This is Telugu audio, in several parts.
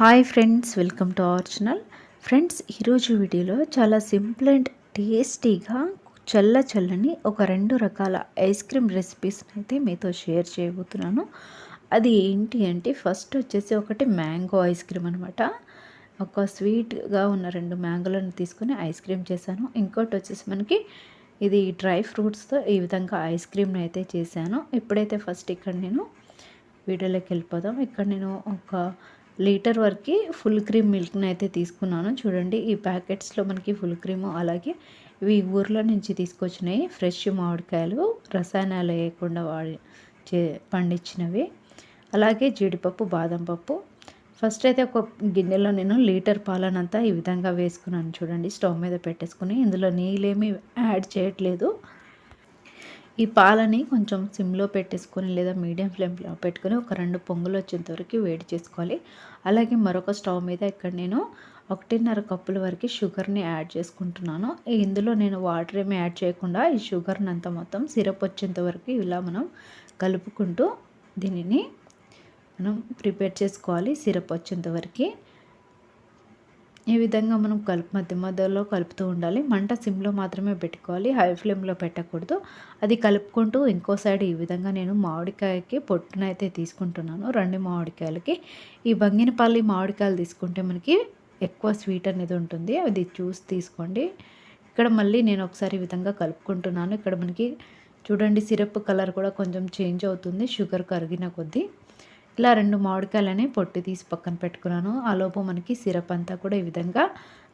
Hi friends welcome to our channel friends ఈరోజు వీడియోలో చాలా సింపుల్ అండ్ టేస్టీగా చల్ల చల్లని ఒక రెండు రకాల ఐస్ క్రీమ్ రెసిపీస్ని అయితే మీతో షేర్ చేయబోతున్నాను. అది ఏంటి అంటే ఫస్ట్ వచ్చేసి ఒకటి మ్యాంగో ఐస్ క్రీమ్ అనమాట ఒక స్వీట్గా ఉన్న రెండు మ్యాంగోలను తీసుకొని ఐస్ క్రీమ్ చేశాను. ఇంకోటి వచ్చేసి మనకి ఇది డ్రై ఫ్రూట్స్తో ఈ విధంగా ఐస్ క్రీమ్ని అయితే చేశాను. ఇప్పుడైతే ఫస్ట్ ఇక్కడ నేను వీడియోలోకి వెళ్ళిపోదాం. ఇక్కడ నేను ఒక లీటర్ వరకు ఫుల్ క్రీమ్ మిల్క్ని అయితే తీసుకున్నాను. చూడండి ఈ ప్యాకెట్స్లో మనకి ఫుల్ క్రీమ్ అలాగే ఇవి ఊర్లో నుంచి తీసుకొచ్చినాయి ఫ్రెష్ మామిడికాయలు రసాయనాలు వేయకుండా వాడి చే పండించినవి. అలాగే జీడిపప్పు బాదం పప్పు. ఫస్ట్ అయితే ఒక గిన్నెలో నేను లీటర్ పాలనంతా ఈ విధంగా వేసుకున్నాను. చూడండి స్టవ్ మీద పెట్టేసుకుని ఇందులో నీళ్ళేమీ యాడ్ చేయట్లేదు. ఈ పాలని కొంచెం సిమ్లో పెట్టేసుకొని లేదా మీడియం ఫ్లేమ్లో పెట్టుకొని ఒక రెండు పొంగులు వచ్చేంత వరకు వేడి చేసుకోవాలి. అలాగే మరొక స్టవ్ మీద ఇక్కడ నేను ఒకటిన్నర కప్పుల వరకు షుగర్ని యాడ్ చేసుకుంటున్నాను. ఇందులో నేను వాటర్ ఏమి యాడ్ చేయకుండా ఈ షుగర్ని అంతా మొత్తం సిరప్ వచ్చేంత వరకు ఇలా మనం కలుపుకుంటూ దీనిని మనం ప్రిపేర్ చేసుకోవాలి సిరప్ వచ్చేంత వరకు. ఈ విధంగా మనం కలుపు మధ్య మధ్యలో కలుపుతూ ఉండాలి. మంట సిమ్లో మాత్రమే పెట్టుకోవాలి. హై ఫ్లేమ్లో పెట్టకూడదు. అది కలుపుకుంటూ ఇంకో సైడ్ ఈ విధంగా నేను మామిడికాయకి పొట్టునైతే తీసుకుంటున్నాను. రెండు మామిడికాయలకి. ఈ బంగినపల్లి మామిడికాయలు తీసుకుంటే మనకి ఎక్కువ స్వీట్ అనేది ఉంటుంది. అది చూసి తీసుకోండి. ఇక్కడ మళ్ళీ నేను ఒకసారి ఈ విధంగా కలుపుకుంటున్నాను. ఇక్కడ మనకి చూడండి సిరప్ కలర్ కూడా కొంచెం చేంజ్ అవుతుంది. షుగర్ కరిగిన కొద్దీ. ఇలా రెండు మామిడికాయలని పొట్టి తీసి పక్కన పెట్టుకున్నాను. ఆ లోపు మనకి సిరప్ అంతా కూడా ఈ విధంగా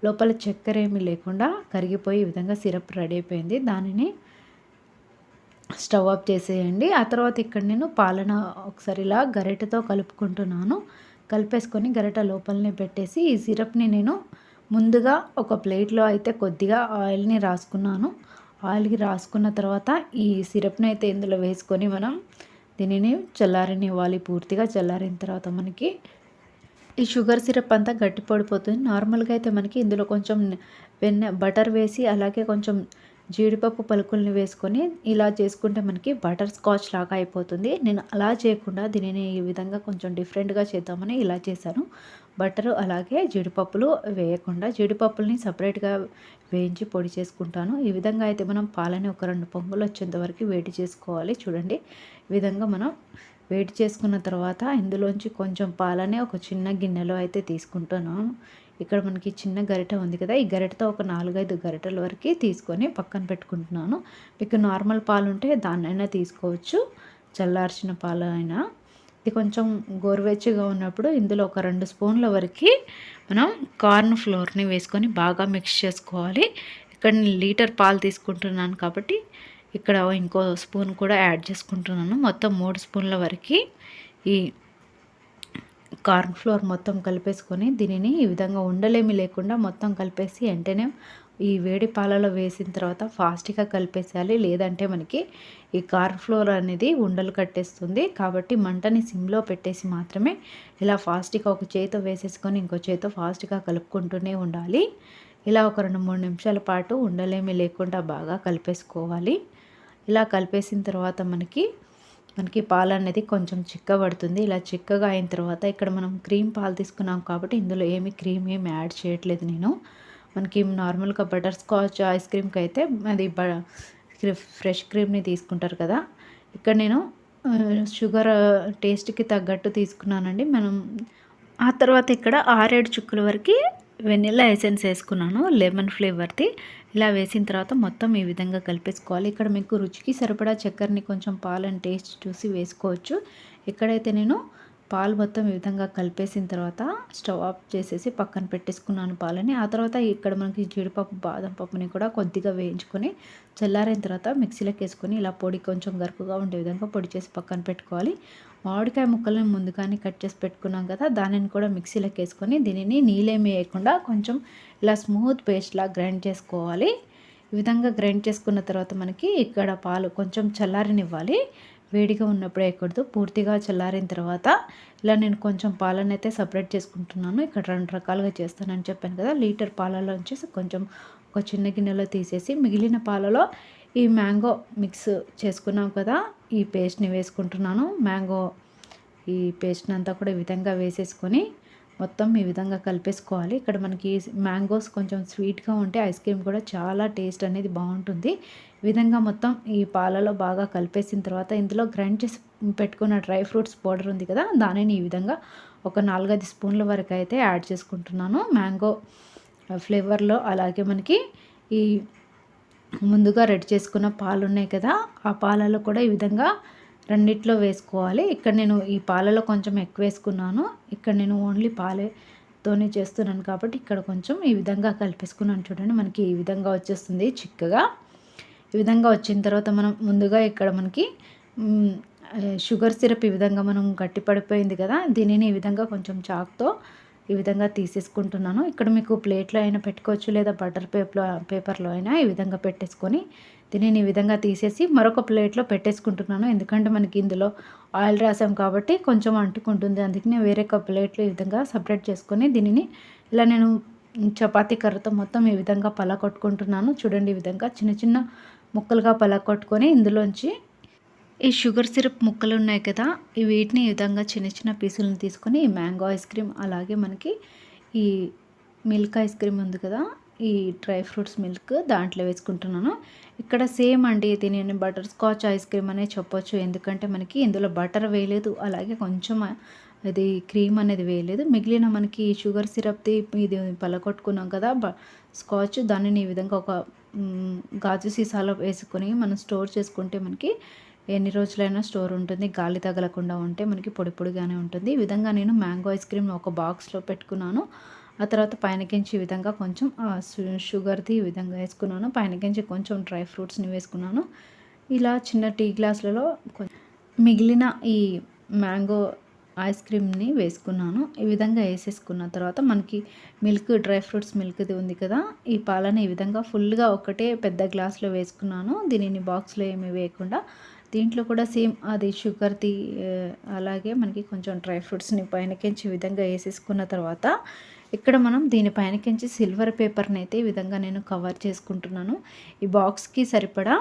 లోపల చక్కెర ఏమీ లేకుండా కరిగిపోయి ఈ విధంగా సిరప్ రెడీ అయిపోయింది. దానిని స్టవ్ ఆఫ్ చేసేయండి. ఆ తర్వాత ఇక్కడ నేను పాలన ఒకసారి ఇలా గరిటెతో కలుపుకుంటున్నాను. కలిపేసుకొని గరిట లోపలనే పెట్టేసి ఈ సిరప్ని నేను ముందుగా ఒక ప్లేట్లో అయితే కొద్దిగా ఆయిల్ని రాసుకున్నాను. ఆయిల్కి రాసుకున్న తర్వాత ఈ సిరప్ని అయితే ఇందులో వేసుకొని మనం దీనిని చల్లారనివ్వాలి పూర్తిగా చల్లారిన తర్వాత మనకి ఈ షుగర్ సిరప్ అంతా గట్టి పడిపోతుంది నార్మల్గా అయితే మనకి ఇందులో కొంచెం వెన్న బటర్ వేసి అలాగే కొంచెం జీడిపప్పు పలుకుల్ని వేసుకొని ఇలా చేసుకుంటే మనకి బటర్ స్కాచ్ లాగా అయిపోతుంది. నేను అలా చేయకుండా దీనిని ఈ విధంగా కొంచెం డిఫరెంట్గా చేద్దామని ఇలా చేశాను. బటరు అలాగే జీడిపప్పులు వేయకుండా జీడిపప్పుల్ని సపరేట్గా వేయించి పొడి చేసుకుంటాను. ఈ విధంగా అయితే మనం పాలని ఒక రెండు పొంగులు వచ్చేంత వరకు వేడి చేసుకోవాలి. చూడండి ఈ విధంగా మనం వేడి చేసుకున్న తర్వాత ఇందులోంచి కొంచెం పాలనే ఒక చిన్న గిన్నెలో అయితే తీసుకుంటున్నాను. ఇక్కడ మనకి చిన్న గరిట ఉంది కదా ఈ గరిటతో ఒక నాలుగైదు గరిటల వరకు తీసుకొని పక్కన పెట్టుకుంటున్నాను. మీకు నార్మల్ పాలు ఉంటే దాన్నైనా తీసుకోవచ్చు చల్లార్చిన పాలు అయినా. ఇది కొంచెం గోరువెచ్చగా ఉన్నప్పుడు ఇందులో ఒక రెండు స్పూన్ల వరకు మనం కార్న్ ఫ్లోర్ని వేసుకొని బాగా మిక్స్ చేసుకోవాలి. ఇక్కడ నేను లీటర్ పాలు తీసుకుంటున్నాను కాబట్టి ఇక్కడ ఇంకో స్పూన్ కూడా యాడ్ చేసుకుంటున్నాను. మొత్తం మూడు స్పూన్ల వరకు ఈ కార్న్ ఫ్లోర్ మొత్తం కలిపేసుకొని దీనిని ఈ విధంగా ఉండలేమి లేకుండా మొత్తం కలిపేసి వెంటనే ఈ వేడి పాలలో వేసిన తర్వాత ఫాస్ట్గా కలిపేసేయాలి. లేదంటే మనకి ఈ కార్న్ ఫ్లోర్ అనేది ఉండలు కట్టేస్తుంది. కాబట్టి మంటని సిమ్లో పెట్టేసి మాత్రమే ఇలా ఫాస్ట్గా ఒక చేతితో వేసేసుకొని ఇంకో చేతితో ఫాస్ట్గా కలుపుకుంటూనే ఉండాలి. ఇలా ఒక రెండు మూడు నిమిషాల పాటు ఉండలేమి లేకుండా బాగా కలిపేసుకోవాలి. ఇలా కలిపేసిన తర్వాత మనకి మనకి పాలు అనేది కొంచెం చిక్కబడుతుంది. ఇలా చిక్కగా అయిన తర్వాత ఇక్కడ మనం క్రీమ్ పాలు తీసుకున్నాం కాబట్టి ఇందులో ఏమి క్రీమ్ ఏమి యాడ్ చేయట్లేదు నేను. మనకి నార్మల్గా బటర్ స్కాచ్ ఐస్ క్రీమ్కి అయితే అది బ ఫ్రెష్ క్రీమ్ని తీసుకుంటారు కదా. ఇక్కడ నేను షుగర్ టేస్ట్కి తగ్గట్టు తీసుకున్నానండి. మనం ఆ తర్వాత ఇక్కడ ఆరేడు చుక్కల వరకు వెనిల్లా ఎసెన్స్ వేసుకున్నాను లెమన్ ఫ్లేవర్ది. ఇలా వేసిన తర్వాత మొత్తం ఈ విధంగా కలిపేసుకోవాలి. ఇక్కడ మీకు రుచికి సరిపడా చక్కెరని కొంచెం పాలని టేస్ట్ చూసి వేసుకోవచ్చు. ఇక్కడైతే నేను పాలు మొత్తం ఈ విధంగా కలిపేసిన తర్వాత స్టవ్ ఆఫ్ చేసేసి పక్కన పెట్టేసుకున్నాను పాలని. ఆ తర్వాత ఇక్కడ మనకి జీడిపప్పు బాదం పప్పుని కూడా కొద్దిగా వేయించుకొని చల్లారిన తర్వాత మిక్సీలోకి వేసుకొని ఇలా పొడి కొంచెం గరుకుగా ఉండే విధంగా పొడి చేసి పక్కన పెట్టుకోవాలి. మామిడికాయ ముక్కలను ముందుగానే కట్ చేసి పెట్టుకున్నాం కదా దానిని కూడా మిక్సీలోకి వేసుకొని దీనిని నీళ్ళేమి వేయకుండా కొంచెం ఇలా స్మూత్ పేస్ట్లా గ్రైండ్ చేసుకోవాలి. ఈ విధంగా గ్రైండ్ చేసుకున్న తర్వాత మనకి ఇక్కడ పాలు కొంచెం చల్లారనివ్వాలి. వేడిగా ఉన్నప్పుడు వేయకూడదు. పూర్తిగా చల్లారిన తర్వాత ఇలా నేను కొంచెం పాలను అయితే సపరేట్ చేసుకుంటున్నాను. ఇక్కడ రెండు రకాలుగా చేస్తానని చెప్పాను కదా. లీటర్ పాలలో వచ్చేసి కొంచెం ఒక చిన్న గిన్నెలో తీసేసి మిగిలిన పాలలో ఈ మ్యాంగో మిక్స్ చేసుకున్నాం కదా. ఈ పేస్ట్ని వేసుకుంటున్నాను. మ్యాంగో ఈ పేస్ట్ని అంతా కూడా ఈ విధంగా వేసేసుకొని మొత్తం ఈ విధంగా కలిపేసుకోవాలి. ఇక్కడ మనకి మ్యాంగోస్ కొంచెం స్వీట్గా ఉంటే ఐస్ క్రీమ్ కూడా చాలా టేస్ట్ అనేది బాగుంటుంది. ఈ విధంగా మొత్తం ఈ పాలలో బాగా కలిపేసిన తర్వాత ఇందులో గ్రైండ్ చేసి పెట్టుకున్న డ్రై ఫ్రూట్స్ పౌడర్ ఉంది కదా దానిని ఈ విధంగా ఒక నాలుగైదు స్పూన్ల వరకు అయితే యాడ్ చేసుకుంటున్నాను. మ్యాంగో ఫ్లేవర్లో అలాగే మనకి ఈ ముందుగా రెడీ చేసుకున్న పాలు ఉన్నాయి కదా ఆ పాలలో కూడా ఈ విధంగా రెండిట్లో వేసుకోవాలి. ఇక్కడ నేను ఈ పాలలో కొంచెం ఎక్కువ వేసుకున్నాను. ఇక్కడ నేను ఓన్లీ పాలతోనే చేస్తున్నాను కాబట్టి ఇక్కడ కొంచెం ఈ విధంగా కలిపేసుకున్నాను చూడండి. మనకి ఈ విధంగా వచ్చేస్తుంది చిక్కగా. ఈ విధంగా వచ్చిన తర్వాత మనం ముందుగా ఇక్కడ మనకి షుగర్ సిరప్ ఈ విధంగా మనం గట్టి పడిపోయింది కదా దీనిని ఈ విధంగా కొంచెం చాక్తో ఈ విధంగా తీసేసుకుంటున్నాను. ఇక్కడ మీకు ప్లేట్లో అయినా పెట్టుకోవచ్చు లేదా బటర్ పేపర్లో పేపర్లో అయినా ఈ విధంగా పెట్టేసుకొని దీనిని ఈ విధంగా తీసేసి మరొక ప్లేట్లో పెట్టేసుకుంటున్నాను. ఎందుకంటే మనకి ఇందులో ఆయిల్ రాసాం కాబట్టి కొంచెం అంటుకుంటుంది. అందుకనే వేరే ఒక ప్లేట్లో ఈ విధంగా సపరేట్ చేసుకొని దీనిని ఇలా నేను చపాతీ కర్రతో మొత్తం ఈ విధంగా పలకొట్టుకుంటున్నాను చూడండి ఈ విధంగా చిన్న చిన్న ముక్కలుగా పలకొట్టుకొని ఇందులోంచి ఈ షుగర్ సిరప్ ముక్కలు ఉన్నాయి కదా ఈ వీటిని ఈ విధంగా చిన్న చిన్న పీసులను తీసుకొని ఈ మ్యాంగో ఐస్ క్రీమ్ అలాగే మనకి ఈ మిల్క్ ఐస్ క్రీమ్ ఉంది కదా ఈ డ్రై ఫ్రూట్స్ మిల్క్ దాంట్లో వేసుకుంటున్నాను. ఇక్కడ సేమ్ అండి ఇది నేను బటర్ స్కాచ్ ఐస్ క్రీమ్ అనే చెప్పొచ్చు. ఎందుకంటే మనకి ఇందులో బటర్ వేయలేదు అలాగే కొంచెం అది క్రీమ్ అనేది వేయలేదు. మిగిలిన మనకి షుగర్ సిరప్ది ఇది పలకొట్టుకున్నాం కదా స్కాచ్ దానిని ఈ విధంగా ఒక గాజు సీసాలో వేసుకొని మనం స్టోర్ చేసుకుంటే మనకి ఎన్ని రోజులైనా స్టోర్ ఉంటుంది. గాలి తగలకుండా ఉంటే మనకి పొడి పొడిగానే ఉంటుంది. ఈ విధంగా నేను మ్యాంగో ఐస్ క్రీమ్ ఒక బాక్స్లో పెట్టుకున్నాను. ఆ తర్వాత పైనకించి ఈ విధంగా కొంచెం షుగర్ది ఈ విధంగా వేసుకున్నాను. పైనకించి కొంచెం డ్రై ఫ్రూట్స్ని వేసుకున్నాను. ఇలా చిన్న టీ గ్లాసులలో మిగిలిన ఈ మ్యాంగో ఐస్ క్రీమ్ని వేసుకున్నాను. ఈ విధంగా వేసేసుకున్న తర్వాత మనకి మిల్క్ డ్రై ఫ్రూట్స్ మిల్క్ది ఉంది కదా ఈ పాలని ఈ విధంగా ఫుల్గా ఒకటే పెద్ద గ్లాస్లో వేసుకున్నాను. దీనిని బాక్స్లో ఏమి వేయకుండా. దీంట్లో కూడా సేమ్ అది షుగర్ది అలాగే మనకి కొంచెం డ్రై ఫ్రూట్స్ని పైనకించి విధంగా వేసేసుకున్న తర్వాత ఇక్కడ మనం దీని పైనకించి సిల్వర్ పేపర్ని అయితే ఈ విధంగా నేను కవర్ చేసుకుంటున్నాను. ఈ బాక్స్కి సరిపడా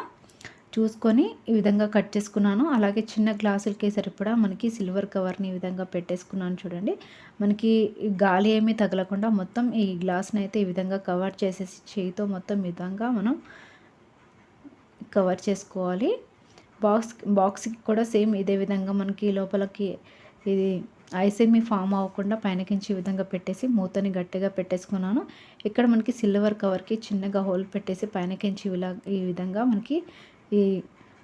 చూసుకొని ఈ విధంగా కట్ చేసుకున్నాను. అలాగే చిన్న గ్లాసులకి సరిపడా మనకి సిల్వర్ కవర్ని ఈ విధంగా పెట్టేసుకున్నాను చూడండి. మనకి గాలి ఏమీ తగలకుండా మొత్తం ఈ గ్లాస్ని అయితే ఈ విధంగా కవర్ చేసేసి చేయితో మొత్తం విధంగా మనం కవర్ చేసుకోవాలి. బాక్స్ బాక్స్కి కూడా సేమ్ ఇదే విధంగా మనకి లోపలికి ఇది ఐస్ మీ ఫామ్ అవ్వకుండా పైనకించి ఈ విధంగా పెట్టేసి మూతని గట్టిగా పెట్టేసుకున్నాను. ఇక్కడ మనకి సిల్వర్ కవర్కి చిన్నగా హోల్ పెట్టేసి పైనకించి ఇలా ఈ విధంగా మనకి ఈ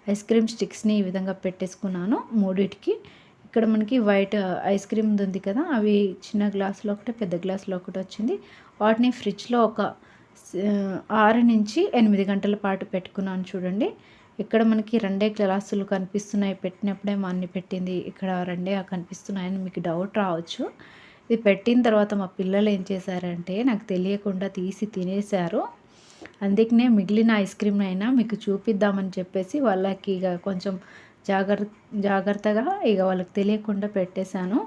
ఐస్ క్రీమ్ స్టిక్స్ని ఈ విధంగా పెట్టేసుకున్నాను మూడిటికి. ఇక్కడ మనకి వైట్ ఐస్ క్రీమ్ ఉంది కదా అవి చిన్న గ్లాసులో ఒకటి పెద్ద గ్లాసులో ఒకటి వచ్చింది. వాటిని ఫ్రిడ్జ్లో ఒక ఆరు నుంచి ఎనిమిది గంటల పాటు పెట్టుకున్నాను చూడండి. ఇక్కడ మనకి రెండే గ్లాసులు కనిపిస్తున్నాయి. పెట్టినప్పుడే మా అన్ని పెట్టింది. ఇక్కడ రెండే కనిపిస్తున్నాయని మీకు డౌట్ రావచ్చు. ఇది పెట్టిన తర్వాత మా పిల్లలు ఏం చేశారంటే నాకు తెలియకుండా తీసి తినేశారు. అందుకనే మిగిలిన ఐస్ క్రీమ్ అయినా మీకు చూపిద్దామని చెప్పేసి వాళ్ళకి ఇక కొంచెం జాగ్రత్త జాగ్రత్తగా ఇక వాళ్ళకి తెలియకుండా పెట్టేశాను.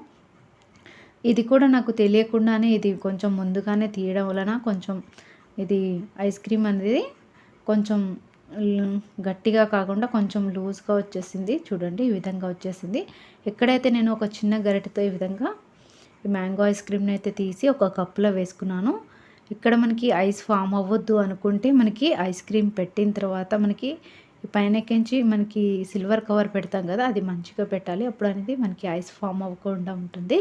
ఇది కూడా నాకు తెలియకుండానే ఇది కొంచెం ముందుగానే తీయడం వలన కొంచెం ఇది ఐస్ క్రీమ్ అనేది కొంచెం గట్టిగా కాకుండా కొంచెం లూజ్గా వచ్చేసింది. చూడండి ఈ విధంగా వచ్చేసింది. ఎక్కడైతే నేను ఒక చిన్న గరిటెతో ఈ విధంగా ఈ మ్యాంగో ఐస్ క్రీమ్ని అయితే తీసి ఒక కప్పులో వేసుకున్నాను ఇక్కడ మనకి ఐస్ ఫామ్ అవ్వద్దు అనుకుంటే మనకి ఐస్ క్రీమ్ పెట్టిన తర్వాత మనకి పైనకించి మనకి సిల్వర్ కవర్ పెడతాం కదా అది మంచిగా పెట్టాలి. అప్పుడు అనేది మనకి ఐస్ ఫామ్ అవ్వకుండా ఉంటుంది.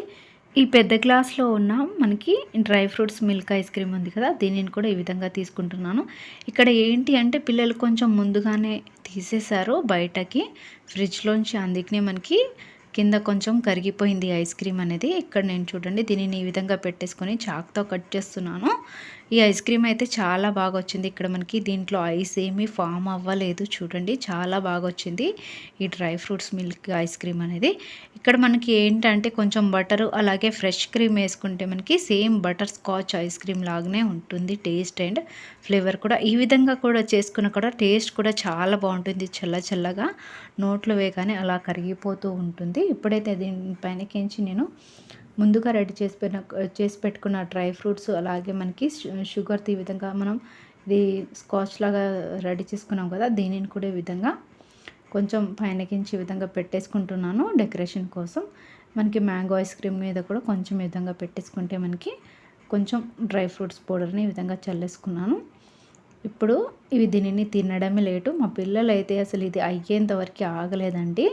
ఈ పెద్ద గ్లాస్లో ఉన్న మనకి dry fruits milk ice cream ఉంది కదా దీనిని కూడా ఈ విధంగా తీసుకుంటున్నాను. ఇక్కడ ఏంటి అంటే పిల్లలు కొంచెం ముందుగానే తీసేశారు బయటకి. ఫ్రిడ్జ్లోంచి అందుకనే మనకి కింద కొంచెం కరిగిపోయింది ఐస్ క్రీమ్ అనేది. ఇక్కడ నేను చూడండి దీనిని ఈ విధంగా పెట్టేసుకొని చాక్తో కట్ చేస్తున్నాను. ఈ ఐస్ క్రీమ్ అయితే చాలా బాగా వచ్చింది ఇక్కడ మనకి దీంట్లో ఐస్ ఏమీ ఫామ్ అవ్వలేదు. చూడండి చాలా బాగా వచ్చింది ఈ dry fruits milk ice cream అనేది. ఇక్కడ మనకి ఏంటంటే కొంచెం బటర్ అలాగే ఫ్రెష్ క్రీమ్ వేసుకుంటే మనకి same butterscotch ice cream లాగానే ఉంటుంది టేస్ట్ అండ్ ఫ్లేవర్ కూడా. ఈ విధంగా కూడా చేసుకున్న కూడా టేస్ట్ కూడా చాలా బాగుంటుంది. చల్ల చల్లగా నోట్లో వేగానే అలా కరిగిపోతూ ఉంటుంది. ఇప్పుడైతే దీని పైనకించి నేను ముందుగా రెడీ చేసి చేసి పెట్టుకున్న డ్రై ఫ్రూట్స్ అలాగే మనకి షుగర్ ఈ విధంగా మనం ఇది స్కాచ్ లాగా రెడీ చేసుకున్నాం కదా దీనిని కూడా ఈ విధంగా కొంచెం పైనకించి ఈ విధంగా పెట్టేసుకుంటున్నాను డెకరేషన్ కోసం. మనకి మ్యాంగో ఐస్ క్రీమ్ మీద కూడా కొంచెం ఈ విధంగా పెట్టేసుకుంటే మనకి కొంచెం డ్రై ఫ్రూట్స్ పౌడర్ని ఈ విధంగా చల్లేసుకున్నాను. ఇప్పుడు ఇవి దీనిని తినడమే లేటు. మా పిల్లలు అయితే అసలు ఇది అయ్యేంతవరకు ఆగలేదండి.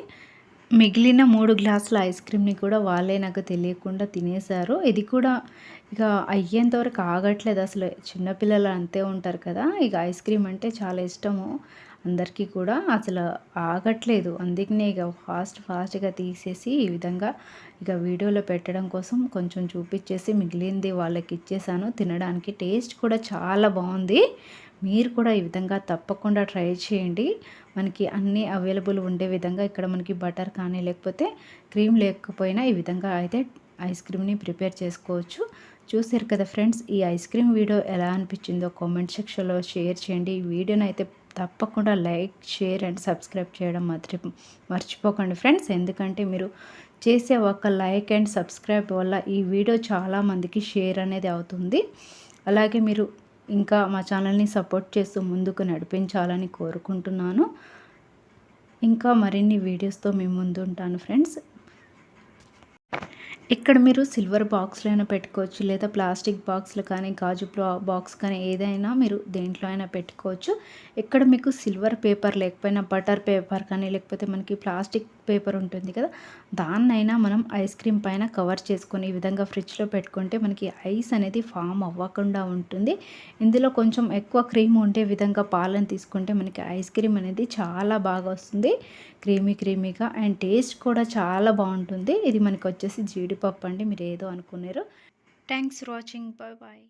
మిగిలిన మూడు గ్లాసుల ఐస్ క్రీమ్ని కూడా వాళ్ళే నాకు తెలియకుండా తినేశారు. ఇది కూడా ఇక అయ్యేంతవరకు ఆగట్లేదు అసలు. చిన్నపిల్లలు అంతే ఉంటారు కదా. ఇక ఐస్ క్రీమ్ అంటే చాలా ఇష్టము అందరికీ కూడా. అసలు ఆగట్లేదు. అందుకనే ఇక ఫాస్ట్ ఫాస్ట్గా తీసేసి ఈ విధంగా ఇక వీడియోలో పెట్టడం కోసం కొంచెం చూపించేసి మిగిలింది వాళ్ళకి ఇచ్చేసాను. తినడానికి టేస్ట్ కూడా చాలా బాగుంది. మీరు కూడా ఈ విధంగా తప్పకుండా ట్రై చేయండి. మనకి అన్నీ అవైలబుల్ ఉండే విధంగా ఇక్కడ మనకి బటర్ కానీ లేకపోతే క్రీమ్ లేకపోయినా ఈ విధంగా అయితే ఐస్ క్రీమ్ని ప్రిపేర్ చేసుకోవచ్చు. చూసారు కదా ఫ్రెండ్స్ ఈ ఐస్ క్రీమ్ వీడియో ఎలా అనిపించిందో కామెంట్ సెక్షన్లో షేర్ చేయండి. ఈ వీడియోని అయితే తప్పకుండా లైక్ షేర్ అండ్ సబ్స్క్రైబ్ చేయడం మాత్రం మర్చిపోకండి ఫ్రెండ్స్. ఎందుకంటే మీరు చేసే ఒక లైక్ అండ్ సబ్స్క్రైబ్ వల్ల ఈ వీడియో చాలామందికి షేర్ అనేది అవుతుంది. అలాగే మీరు ఇంకా మా ఛానల్ని సపోర్ట్ చేస్తూ ముందుకు నడిపించాలని కోరుకుంటున్నాను. ఇంకా మరిన్ని వీడియోస్తో మేము ముందు ఉంటాను ఫ్రెండ్స్. ఇక్కడ మీరు సిల్వర్ బాక్స్లో అయినా పెట్టుకోవచ్చు లేదా ప్లాస్టిక్ బాక్స్లు కానీ గాజు బాక్స్ కానీ ఏదైనా మీరు దేంట్లో అయినా పెట్టుకోవచ్చు. ఇక్కడ మీకు సిల్వర్ పేపర్ లేకపోయినా బటర్ పేపర్ కానీ లేకపోతే మనకి ప్లాస్టిక్ పేపర్ ఉంటుంది కదా దాన్నైనా మనం ఐస్ క్రీమ్ పైన కవర్ చేసుకొని ఈ విధంగా ఫ్రిడ్జ్లో పెట్టుకుంటే మనకి ఐస్ అనేది ఫామ్ అవ్వకుండా ఉంటుంది. ఇందులో కొంచెం ఎక్కువ క్రీమ్ ఉండే విధంగా పాలను తీసుకుంటే మనకి ఐస్ క్రీమ్ అనేది చాలా బాగా వస్తుంది. క్రీమీ క్రీమీగా అండ్ టేస్ట్ కూడా చాలా బాగుంటుంది. ఇది మనకి వచ్చేసి జీడిపప్పు అండి మీరు ఏదో అనుకున్నారు. Thanks for watching. Bye bye